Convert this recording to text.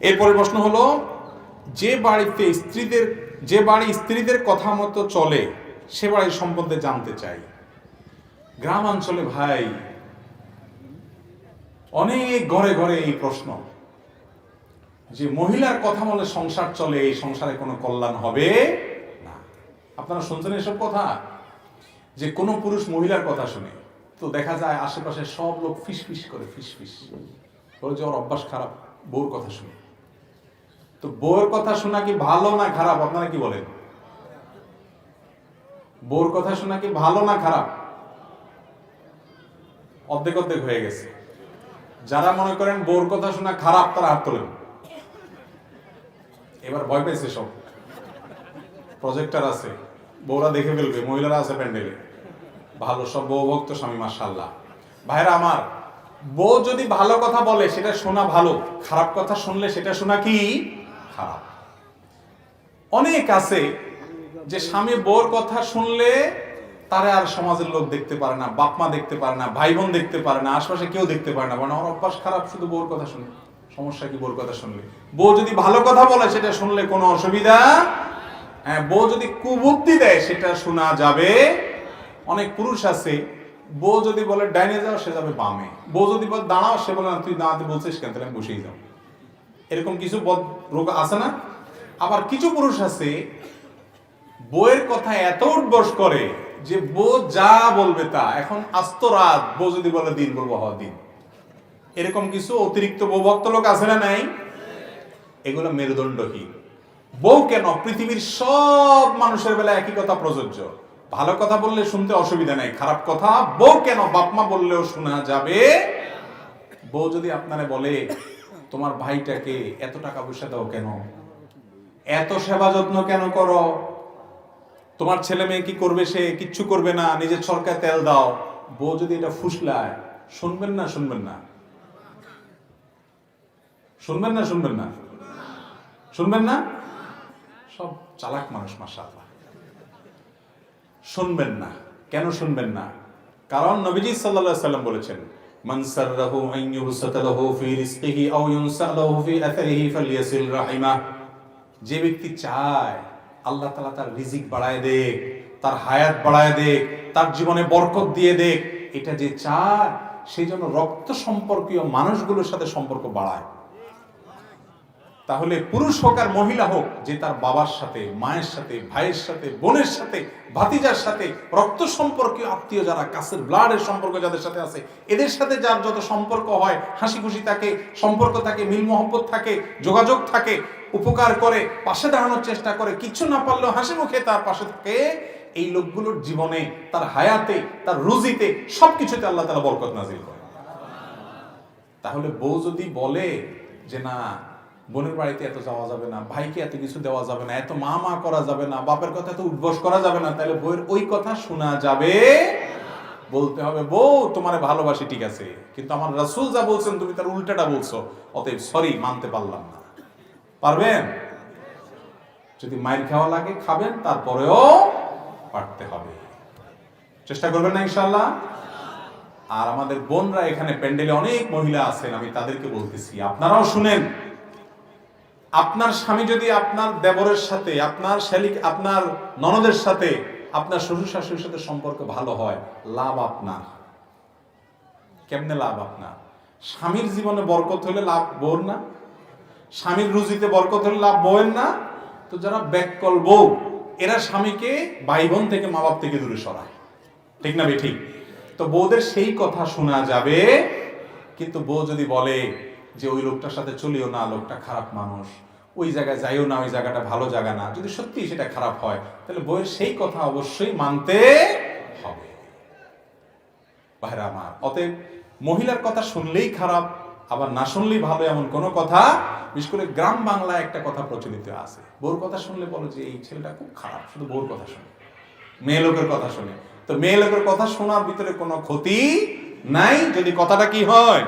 এরপরে প্রশ্ন হলো, যে বাড়িতে স্ত্রীদের, যে বাড়ি স্ত্রীদের কথা মতো চলে, সে বাড়ির সম্বন্ধে জানতে চাই। গ্রাম অঞ্চলে ভাই, অনেক ঘরে ঘরে এই প্রশ্ন, যে মহিলার কথা বলে সংসার চলে, এই সংসারে কোনো কল্যাণ হবে? না। আপনারা শুনছেন এসব কথা? যে কোনো পুরুষ মহিলার কথা শুনে, তো দেখা যায় আশেপাশে সব লোক ফিস ফিস করে, ফিস ফিস। বলে যে ওর অভ্যাস খারাপ, বউর কথা শুনে। তো বউয়ের কথা শোনা কি ভালো না খারাপ? আপনারা কি বলেন? বউর কথা শোনা কি ভালো না খারাপ? অর্ধেক অর্ধেক হয়ে গেছে। যারা মনে করেন বউর কথা শোনা খারাপ, তারা হাত তোলেন। এবার ভয় পেয়েছে সব। প্রজেক্টর আছে, বউরা দেখে ফেলবে, মহিলারা আছে প্যান্ডেলে। ভালো সব বউ ভক্ত স্বামী মাসাল্লাহ ভাইরা আমার, বউ যদি ভালো কথা বলে, সেটা শোনা ভালো। খারাপ কথা শুনলে সেটা শোনা কি? খারাপ। অনেক আছে যে স্বামী বউর কথা শুনলে তারা আর সমাজের লোক দেখতে পারে না বাপমা দেখতে পারে না ভাই বোন দেখতে পারে না, আশপাশে কেউ দেখতে পারে না কারণ আমার অভ্যাস খারাপ শুধু বউর কথা শুনে সমস্যা কি বউর কথা শুনলে? বউ যদি ভালো কথা বলে সেটা শুনলে কোনো অসুবিধা? হ্যাঁ বউ যদি কুবুদ্ধি দেয় সেটা শোনা যাবে। অনেক পুরুষ আছে, বউ যদি বলে ডাইনে যাও সে যাবে বামে। বউ যদি বলে দাঁড়াও, সে বলে না, তুই দাঁড়াতে বলছিস কেন? তাহলে আমি বসেই যাও এরকম কিছু রোগ আছে না? আবার কিছু পুরুষ আছে, বউয়ের কথা এত উঠবস করে যে বউ যা বলবে তা। এখন আস্ত রাত, বউ যদি বলে দিন বলব হওয়া দিন। এরকম কিছু অতিরিক্ত বৌভক্ত লোক আছে না নাই? এগুলো মেরুদণ্ডহীন। বউ কেন? পৃথিবীর সব মানুষের বেলা একই কথা প্রযোজ্য। ভালো কথা বললে শুনতে অসুবিধা নাই, খারাপ কথা বউ কেন? বাপমা বললেও শোনা যাবে। বউ যদি আপনারে বলে তোমার ভাইটাকে এত টাকা পয়সা দাও কেন? এত সেবা যত্ন কেন করো? তোমার ছেলে মেয়ে কি করবে সে? কিচ্ছু করবে না, নিজের সরকার তেল দাও। বউ যদি এটা ফুসলায়, শুনবেন না শুনবেন না। শুনবেন না শুনবেন না। শুনবেন না? সব চালাক মানুষ, মাশাআল্লাহ। শুনবেন না। কেন শুনবেন না? কারণ নবীজি আলাইহি সাল্লাম বলেছেন মান سره أن يبسط له ফি رزقه أو ইউনসা له ফি أثره فليصل رحمه. যে ব্যক্তি চায় আল্লাহ তালা তার রিজিক বাড়ায় দেখ তার হায়াত বাড়ায় দেখ তার জীবনে বরকত দিয়ে দেখ এটা যে চায়, সেই জন্য রক্ত সম্পর্কীয় মানুষগুলোর সাথে সম্পর্ক বাড়ায়। তাহলে পুরুষ হোক আর মহিলা হোক, যে তার বাবার সাথে, মায়ের সাথে, ভাইয়ের সাথে, বোনের সাথে, ভাতিজার সাথে, রক্ত সম্পর্কীয় আত্মীয় যারা, কাছের ব্লাডের সম্পর্ক যাদের সাথে আছে, এদের সাথে যার যত সম্পর্ক হয় হাসি খুশি থাকে, সম্পর্ক থাকে, মিল মহব্বত থাকে, যোগাযোগ থাকে, উপকার করে, পাশে দাঁড়ানোর চেষ্টা করে, কিছু না পারলেও হাসি মুখে তার পাশে থাকে, এই লোকগুলোর জীবনে, তার হায়াতে, তার রুজিতে সবকিছুতে আল্লাহ তালা বরকত নাজিল করে তাহলে বউ যদি বলে যে না বোনের বাড়িতে এত যাওয়া যাবে না, ভাইকে এত কিছু দেওয়া যাবে না, এত মা মা করা যাবে না, বাপের কথা এত উদ্বস করা যাবে না, তাহলে বউয়ের ওই কথা শোনা যাবে। বলতে হবে, বউ, তোমার ভালোবাসি, ঠিক আছে, কিন্তু আমার রাসুল যা বলছেন, তুমি তার উল্টাটা বলছো, অতএব সরি মানতে পারলাম না। পারবেন? যদি মায়ের খাওয়া লাগে, খাবেন, তারপরেও পারতে হবে। চেষ্টা করবেন না ইনশাল্লাহ আর আমাদের বোনরা এখানে প্যান্ডেলে অনেক মহিলা আছেন, আমি তাদেরকে বলতেছি, আপনারাও শুনেন। আপনার স্বামী যদি আপনার দেবরের সাথে, আপনার শালিক, আপনার ননদের সাথে, আপনার শ্বশুর শাশুড়ির সাথে সম্পর্ক ভালো হয়, লাভ আপনার। কেমনে লাভ আপনার? স্বামীর জীবনে বরকত হলে লাভ বউর না? স্বামীর রুজিতে বরকত হলে লাভ বউয়ের না? তো যারা ব্যাককল বউ, এরা স্বামীকে ভাই বোন থেকে মা বাপ থেকে দূরে সরায়। ঠিক না বে ঠিক? তো বউদের সেই কথা শোনা যাবে, কিন্তু বউ যদি বলে যে ওই লোকটার সাথে চলিও না, লোকটা খারাপ মানুষ। ওই জায়গায় যাইও না, ওই জায়গাটা ভালো জায়গা না। যদি সত্যি সেটা খারাপ হয়, তাহলে বইয়ের সেই কথা অবশ্যই মানতে হবে। আমার, অতএব মহিলার কথা শুনলেই খারাপ, আবার না শুনলেই ভালো এমন কোনো কথা। বিশেষ করে গ্রাম বাংলায় একটা কথা প্রচলিত আছে। বউর কথা শুনলে বলো যে, এই ছেলেটা খুব খারাপ, শুধু বউর কথা শুনে, মেয়ে লোকের কথা শুনে। তো মেয়ে লোকের কথা শোনার ভিতরে কোনো ক্ষতি নাই? যদি কথাটা কি হয়